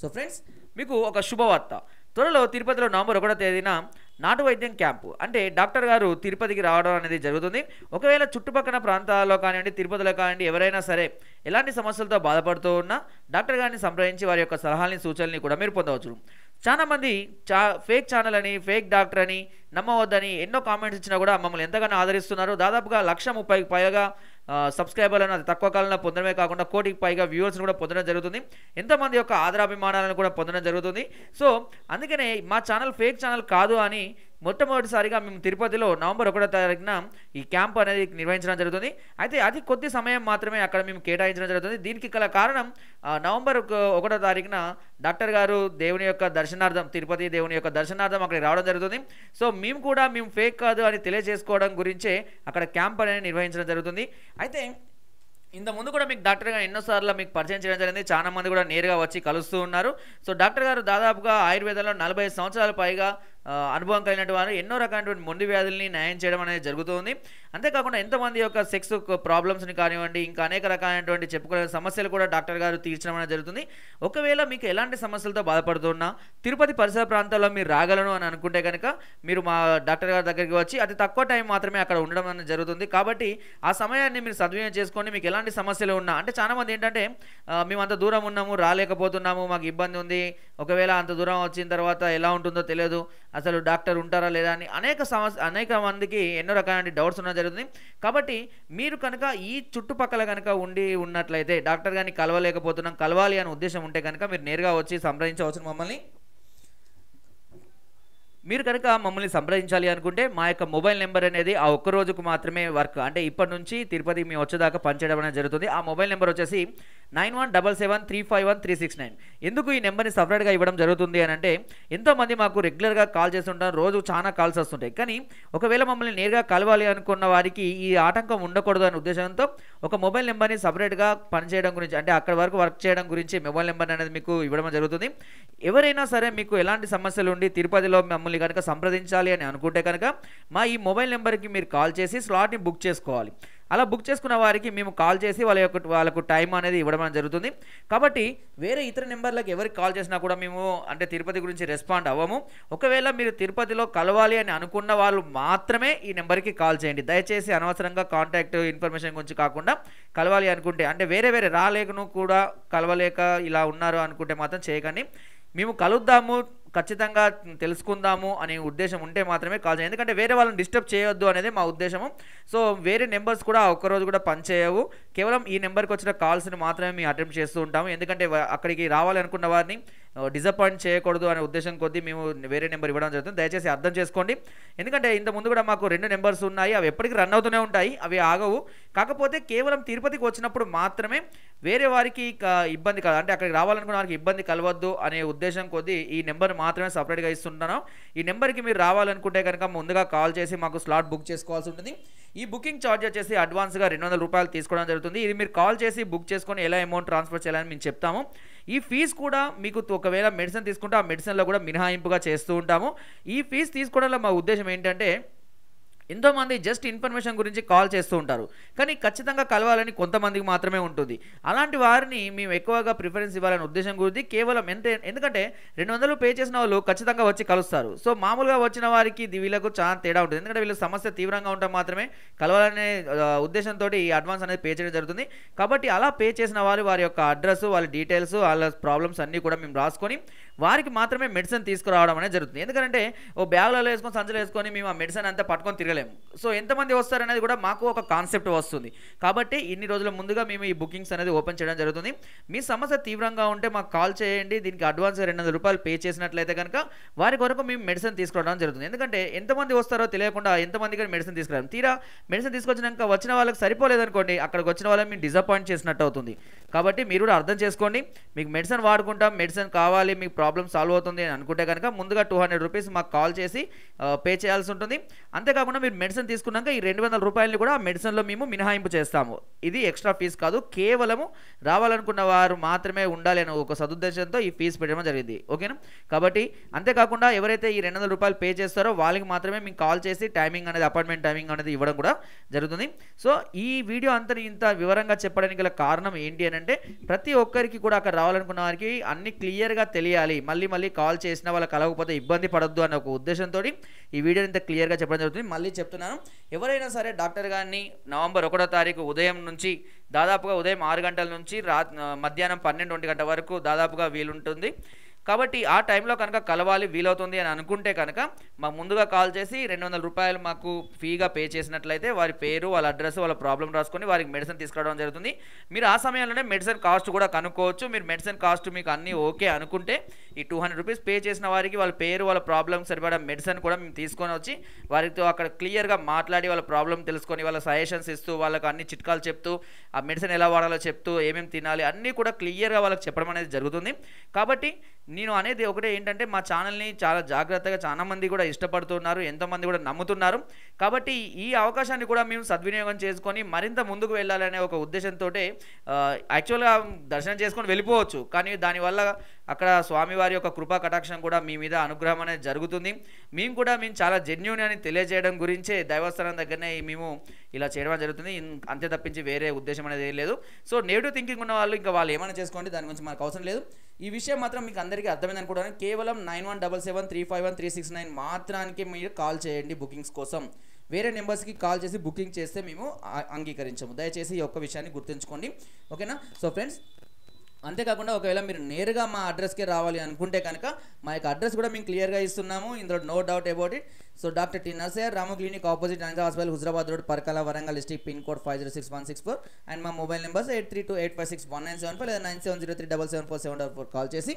So friends మీకు ఒక శుభవార్త. త్వరలో తిరుపతిలో నవంబర్ ఒకటో తేదీన నాటు వైద్యం క్యాంపు. అంటే డాక్టర్ గారు తిరుపతికి రావడం అనేది జరుగుతుంది. ఒకవేళ చుట్టుపక్కల ప్రాంతాల్లో కానివ్వండి తిరుపతిలో కానివ్వండి ఎవరైనా సరే ఎలాంటి సమస్యలతో బాధపడుతూ ఉన్నా డాక్టర్ గారిని సంప్రదించి వారి యొక్క సలహాలని సూచనలని కూడా మీరు పొందవచ్చు. చాలామంది చా ఫేక్ ఛానల్ అని ఫేక్ డాక్టర్ అని నమ్మవద్దని ఎన్నో కామెంట్స్ ఇచ్చినా కూడా మమ్మల్ని ఎంతగానో ఆదరిస్తున్నారు. దాదాపుగా లక్ష ముప్పైకి పైగా సబ్స్క్రైబర్లను అది తక్కువ కాలంలో పొందడమే కాకుండా కోటికి పైగా వ్యూవర్స్ని కూడా పొందడం జరుగుతుంది. ఎంతమంది యొక్క ఆదరాభిమానాలను కూడా పొందడం జరుగుతుంది. సో అందుకనే మా ఛానల్ ఫేక్ ఛానల్ కాదు అని మొట్టమొదటిసారిగా మేము తిరుపతిలో నవంబర్ ఒకటో తారీఖున ఈ క్యాంప్ అనేది నిర్వహించడం జరుగుతుంది. అయితే అది కొద్ది సమయం మాత్రమే అక్కడ మేము కేటాయించడం జరుగుతుంది. దీనికి గల కారణం నవంబర్ ఒక- ఒకటో తారీఖున డాక్టర్ గారు దేవుని యొక్క దర్శనార్థం తిరుపతి దేవుని యొక్క దర్శనార్థం అక్కడికి రావడం జరుగుతుంది. సో మేము కూడా మేము ఫేక్ కాదు అని తెలియజేసుకోవడం గురించే అక్కడ క్యాంప్ అనేది నిర్వహించడం జరుగుతుంది. అయితే ఇంత ముందు కూడా మీకు డాక్టర్ గారు ఎన్నోసార్లు మీకు పరిచయం చేయడం జరిగింది. చాలా మంది కూడా నేరుగా వచ్చి కలుస్తూ ఉన్నారు. సో డాక్టర్ గారు దాదాపుగా ఆయుర్వేదంలో నలభై సంవత్సరాల పైగా అనుభవం కలిగినటువంటి వారు ఎన్నో రకాలైనటువంటి మొండి వ్యాధుల్ని న్యాయం చేయడం అనేది జరుగుతుంది. అంతేకాకుండా ఎంతమంది యొక్క సెక్స్ ప్రాబ్లమ్స్ని కానివ్వండి ఇంకా అనేక రకాలైనటువంటి చెప్పుకునే సమస్యలు కూడా డాక్టర్ గారు తీర్చడం అనేది జరుగుతుంది. ఒకవేళ మీకు ఎలాంటి సమస్యలతో బాధపడుతున్నా తిరుపతి పరిసర ప్రాంతాల్లో మీరు రాగలను అని అనుకుంటే కనుక మీరు మా డాక్టర్ గారి దగ్గరికి వచ్చి అతి తక్కువ టైం మాత్రమే అక్కడ ఉండడం అనేది జరుగుతుంది. కాబట్టి ఆ సమయాన్ని మీరు సద్వినియోగం చేసుకొని మీకు ఎలాంటి సమస్యలు ఉన్నా అంటే చాలామంది ఏంటంటే మేము అంత దూరం ఉన్నాము రాలేకపోతున్నాము మాకు ఇబ్బంది ఉంది. ఒకవేళ అంత దూరం వచ్చిన తర్వాత ఎలా ఉంటుందో తెలియదు. అసలు డాక్టర్ ఉంటారా లేదా అని అనేక సమస్య అనేక మందికి ఎన్నో రకాల డౌట్స్ ఉన్నాయి జరుగుతుంది. కాబట్టి మీరు కనుక ఈ చుట్టుపక్కల కనుక ఉండి ఉన్నట్లయితే డాక్టర్ గారిని కలవలేకపోతున్నాం కలవాలి అనే ఉద్దేశం ఉంటే కనుక మీరు నేరుగా వచ్చి సంప్రదించవచ్చు మమ్మల్ని. మీరు కనుక మమ్మల్ని సంప్రదించాలి అనుకుంటే మా యొక్క మొబైల్ నెంబర్ అనేది ఆ ఒక్క రోజుకు మాత్రమే వర్క్. అంటే ఇప్పటి నుంచి తిరుపతి మేము వచ్చేదాకా పనిచేయడం అనేది జరుగుతుంది. ఆ మొబైల్ నెంబర్ వచ్చేసి nine one double seven three five one three six nine. ఎందుకు ఈ నెంబర్ని సపరేట్గా ఇవ్వడం జరుగుతుంది అని అంటే ఎంతోమంది మాకు రెగ్యులర్గా కాల్ చేస్తుంటారు రోజు చాలా కాల్స్ వస్తుంటాయి. కానీ ఒకవేళ మమ్మల్ని నేరుగా కలవాలి అనుకున్న వారికి ఈ ఆటంకం ఉండకూడదు అనే ఉద్దేశంతో ఒక మొబైల్ నెంబర్ని సపరేట్గా పనిచేయడం గురించి అంటే అక్కడ వరకు వర్క్ చేయడం గురించి మొబైల్ నెంబర్ అనేది మీకు ఇవ్వడం జరుగుతుంది. ఎవరైనా సరే మీకు ఎలాంటి సమస్యలు ఉండి తిరుపతిలో మమ్మల్ని కనుక సంప్రదించాలి అని అనుకుంటే కనుక మా ఈ మొబైల్ నెంబర్కి మీరు కాల్ చేసి స్లాట్ని బుక్ చేసుకోవాలి. అలా బుక్ చేసుకున్న వారికి మేము కాల్ చేసి వాళ్ళ యొక్క వాళ్ళకు టైం అనేది ఇవ్వడం జరుగుతుంది. కాబట్టి వేరే ఇతర నెంబర్లకు ఎవరికి కాల్ చేసినా కూడా మేము అంటే తిరుపతి గురించి రెస్పాండ్ అవ్వము. ఒకవేళ మీరు తిరుపతిలో కలవాలి అని అనుకున్న వాళ్ళు మాత్రమే ఈ నెంబర్కి కాల్ చేయండి. దయచేసి అనవసరంగా కాంటాక్ట్ ఇన్ఫర్మేషన్ గురించి కాకుండా కలవాలి అనుకుంటే అంటే వేరే వేరే రాలేకను కూడా కలవలేక ఇలా ఉన్నారు అనుకుంటే మాత్రం చేయకండి. మేము కలుద్దాము ఖచ్చితంగా తెలుసుకుందాము అనే ఉద్దేశం ఉంటే మాత్రమే కాల్ చేయండి. ఎందుకంటే వేరే వాళ్ళని డిస్టర్బ్ చేయొద్దు అనేది మా ఉద్దేశము. సో వేరే నెంబర్స్ కూడా ఒక్కరోజు కూడా పనిచేయవు కేవలం ఈ నెంబర్కి వచ్చిన కాల్స్ని మాత్రమే మేము అటెంప్ట్ చేస్తూ ఉంటాము. ఎందుకంటే అక్కడికి రావాలనుకున్న వారిని డిసప్పాయింట్ చేయకూడదు అనే ఉద్దేశం కొద్దీ మేము వేరే నెంబర్ ఇవ్వడం జరుగుతుంది. దయచేసి అర్థం చేసుకోండి. ఎందుకంటే ఇంత ముందు కూడా మాకు రెండు నెంబర్స్ ఉన్నాయి. అవి ఎప్పటికీ రన్ అవుతూనే ఉంటాయి. అవి ఆగవు. కాకపోతే కేవలం తిరుపతికి వచ్చినప్పుడు మాత్రమే వేరే వారికి ఇబ్బంది కాదు అంటే అక్కడికి రావాలనుకున్న వారికి ఇబ్బంది కలవద్దు అనే ఉద్దేశం కొద్దీ ఈ నెంబర్ మాత్రమే సపరేట్గా ఇస్తుంటాను ఈ నెంబర్కి మీరు రావాలనుకుంటే కనుక ముందుగా కాల్ చేసి మాకు స్లాట్ బుక్ చేసుకోవాల్సి ఉంటుంది. ఈ బుకింగ్ ఛార్జ్ వచ్చేసి అడ్వాన్స్గా రెండు వందల రూపాయలు తీసుకోవడం జరుగుతుంది. ఇది మీరు కాల్ చేసి బుక్ చేసుకొని ఎలా అమౌంట్ ట్రాన్స్ఫర్ చేయాలని మేము చెప్తాము. ఈ ఫీజు కూడా మీకు ఒకవేళ మెడిసిన్ తీసుకుంటే ఆ మెడిసిన్లో కూడా మినహాయింపుగా చేస్తూ ఉంటాము. ఈ ఫీజు తీసుకోవడంలో మా ఉద్దేశం ఏంటంటే ఎంతోమంది జస్ట్ ఇన్ఫర్మేషన్ గురించి కాల్ చేస్తూ ఉంటారు. కానీ ఖచ్చితంగా కలవాలని కొంతమందికి మాత్రమే ఉంటుంది. అలాంటి వారిని మేము ఎక్కువగా ప్రిఫరెన్స్ ఇవ్వాలనే ఉద్దేశం గురించి కేవలం ఎంత ఎందుకంటే రెండు వందలు పే చేసిన వాళ్ళు ఖచ్చితంగా వచ్చి కలుస్తారు. సో మామూలుగా వచ్చిన వారికి ఇది వీళ్ళకు చాలా తేడా ఉంటుంది. ఎందుకంటే వీళ్ళ సమస్య తీవ్రంగా ఉంటే మాత్రమే కలవాలనే ఉద్దేశంతో ఈ అడ్వాన్స్ అనేది పే చేయడం జరుగుతుంది. కాబట్టి అలా పే చేసిన వారు వారి యొక్క అడ్రస్ వాళ్ళ డీటెయిల్స్ వాళ్ళ ప్రాబ్లమ్స్ అన్నీ కూడా మేము రాసుకొని వారికి మాత్రమే మెడిసిన్ తీసుకురావడం అనేది జరుగుతుంది. ఎందుకంటే ఓ బ్యాగులలో వేసుకొని సంచులు వేసుకొని మేము ఆ మెడిసిన్ అంతా పట్టుకొని తిరగలేము. సో ఎంతమంది వస్తారనేది కూడా మాకు ఒక కాన్సెప్ట్ వస్తుంది. కాబట్టి ఇన్ని రోజుల ముందుగా మేము ఈ బుకింగ్స్ అనేది ఓపెన్ చేయడం జరుగుతుంది. మీ సమస్య తీవ్రంగా ఉంటే మాకు కాల్ చేయండి. దీనికి అడ్వాన్స్ రెండు వందల రూపాయలు పే చేసినట్లయితే కనుక వారి కొరకు మేము మెడిసిన్ తీసుకురావడం జరుగుతుంది. ఎందుకంటే ఎంతమంది వస్తారో తెలియకుండా ఎంతమందికి మెడిసిన్ తీసుకురాము తీరా మెడిసిన్ తీసుకొచ్చినాక వచ్చిన వాళ్ళకి సరిపోలేదనుకోండి అక్కడికి వచ్చిన వాళ్ళని మేము డిసప్పాయింట్ చేసినట్టు అవుతుంది. కాబట్టి మీరు కూడా అర్థం చేసుకోండి. మీకు మెడిసిన్ వాడుకుంటాం మెడిసిన్ కావాలి మీకు ప్రాబ్లమ్ సాల్వ్ అవుతుంది అని అనుకుంటే కనుక ముందుగా టూ హండ్రెడ్ రూపీస్ మాకు కాల్ చేసి పే చేయాల్సి ఉంటుంది. అంతేకాకుండా మీరు మెడిసిన్ తీసుకున్నాక ఈ రెండు వందల రూపాయలని కూడా మెడిసిన్లో మేము మినహాయింపు చేస్తాము. ఇది ఎక్స్ట్రా ఫీజు కాదు కేవలము రావాలనుకున్న వారు మాత్రమే ఉండాలి అనే ఒక సదుద్దేశంతో ఈ ఫీజు పెట్టడం జరిగింది. ఓకేనా? కాబట్టి అంతేకాకుండా ఎవరైతే ఈ రెండు వందల రూపాయలు పే చేస్తారో వాళ్ళకి మాత్రమే మీకు కాల్ చేసి టైమింగ్ అనేది అపాయింట్మెంట్ టైమింగ్ అనేది ఇవ్వడం కూడా జరుగుతుంది. సో ఈ వీడియో అంతా ఇంత వివరంగా చెప్పడానికి గల కారణం ఏంటి అని అంటే ప్రతి ఒక్కరికి కూడా అక్కడ రావాలనుకున్న వారికి అన్ని క్లియర్గా తెలియాలి. మళ్ళీ మళ్ళీ కాల్ చేసినా వాళ్ళు కలవకపోతే ఇబ్బంది పడద్దు అనే ఒక ఉద్దేశంతో ఈ వీడియోని ఇంత క్లియర్గా చెప్పడం జరుగుతుంది. మళ్ళీ చెప్తున్నాను ఎవరైనా సరే డాక్టర్ గారిని నవంబర్ ఒకటో తారీఖు ఉదయం నుంచి దాదాపుగా ఉదయం ఆరు గంటల నుంచి రా మధ్యాహ్నం పన్నెండు ఒంటి గంట వరకు దాదాపుగా వీలుంటుంది. కాబట్టి ఆ టైంలో కనుక కలవాలి వీలవుతుంది అని అనుకుంటే కనుక మాకు ముందుగా కాల్ చేసి రెండు వందల రూపాయలు మాకు ఫీగా పే చేసినట్లయితే వారి పేరు వాళ్ళ అడ్రస్ వాళ్ళ ప్రాబ్లం రాసుకొని వారికి మెడిసిన్ తీసుకురావడం జరుగుతుంది. మీరు ఆ సమయంలోనే మెడిసిన్ కాస్ట్ కూడా కనుక్కోవచ్చు. మీరు మెడిసిన్ కాస్ట్ మీకు అన్నీ ఓకే అనుకుంటే ఈ టూ హండ్రెడ్ రూపీస్ పే చేసిన వారికి వాళ్ళ పేరు వాళ్ళ ప్రాబ్లం సరిపడా మెడిసిన్ కూడా మేము తీసుకొని వచ్చి వారితో అక్కడ క్లియర్గా మాట్లాడి వాళ్ళ ప్రాబ్లం తెలుసుకొని వాళ్ళ సజెషన్స్ ఇస్తూ వాళ్ళకు అన్ని చిట్కాలు చెప్తూ ఆ మెడిసిన్ ఎలా వాడాలో చెప్తూ ఏమేమి తినాలి అన్నీ కూడా క్లియర్గా వాళ్ళకి చెప్పడం అనేది జరుగుతుంది. కాబట్టి నేను అనేది ఒకటే ఏంటంటే మా ఛానల్ని చాలా జాగ్రత్తగా చాలామంది కూడా ఇష్టపడుతున్నారు ఎంతోమంది కూడా నమ్ముతున్నారు. కాబట్టి ఈ అవకాశాన్ని కూడా మేము సద్వినియోగం చేసుకొని మరింత ముందుకు వెళ్ళాలనే ఒక ఉద్దేశంతో యాక్చువల్గా దర్శనం చేసుకొని వెళ్ళిపోవచ్చు. కానీ దానివల్ల అక్కడ స్వామివారి యొక్క కృపా కటాక్షం కూడా మీ మీద అనుగ్రహం అనేది జరుగుతుంది. మేము కూడా మేము చాలా జెన్యున్ అని తెలియజేయడం గురించే దైవస్థానం దగ్గరనే మేము ఇలా చేయడం జరుగుతుంది. అంతే తప్పించి వేరే ఉద్దేశం అనేది ఏం లేదు. సో నెగిటివ్ థింకింగ్ ఉన్న వాళ్ళు ఇంకా వాళ్ళు ఏమైనా చేసుకోండి దాని గురించి మనకు అవసరం లేదు. ఈ విషయం మాత్రం మీకు అందరికీ అర్థమైంది అనుకుంటాను కేవలం nine one double seven three five one three six nine మాత్రానికి మీరు కాల్ చేయండి బుకింగ్స్ కోసం. వేరే నెంబర్స్కి కాల్ చేసి బుకింగ్ చేస్తే మేము అంగీకరించము. దయచేసి ఈ ఒక్క విషయాన్ని గుర్తుంచుకోండి. ఓకేనా? సో ఫ్రెండ్స్ అంతేకాకుండా ఒకవేళ మీరు నేరుగా మా అడ్రస్కే రావాలి అనుకుంటే కనుక మా యొక్క అడ్రస్ కూడా మేము క్లియర్గా ఇస్తున్నాము. ఇందులో no doubt about it so doctor T నర్సర్ Ramu clinic opposite Nanja hospital Huzurabad road Parkal Warangal district pin code five zero six one six four and మా mobile numbers eight three two eight five six one nine seven five లేదా nine seven zero three double seven four seven double four call చేసి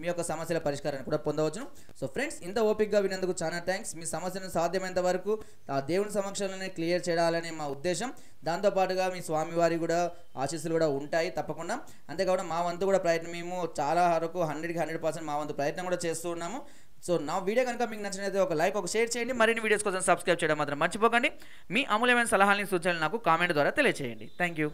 మీ యొక్క సమస్యల పరిష్కారాన్ని కూడా పొందవచ్చును. So friends ఇంత ఓపిక్గా వినేందుకు చాలా థ్యాంక్స్. మీ సమస్యను సాధ్యమైనంత వరకు ఆ దేవుని సమక్షంలోనే క్లియర్ చేయాలనే మా ఉద్దేశం. దాంతోపాటుగా మీ స్వామివారి కూడా ఆశీస్సులు కూడా ఉంటాయి తప్పకుండా. అంతేకాకుండా మా వంతు కూడా ప్రయత్నం మేము చాలా వరకు హండ్రెడ్కి హండ్రెడ్ పర్సెంట్ మా వంతు ప్రయత్నం కూడా చేస్తూ ఉన్నాము. సో నా వీడియో కనుక మీకు నచ్చినైతే ఒక లైక్ ఒక షేర్ చేయండి. మరిన్ని వీడియోస్ కోసం సబ్స్క్రైబ్ చేయడం మాత్రం మర్చిపోకండి. మీ అమూల్యమైన సలహాలని సూచనలు నాకు కామెంట్ ద్వారా తెలియజేయండి థ్యాంక్ యూ.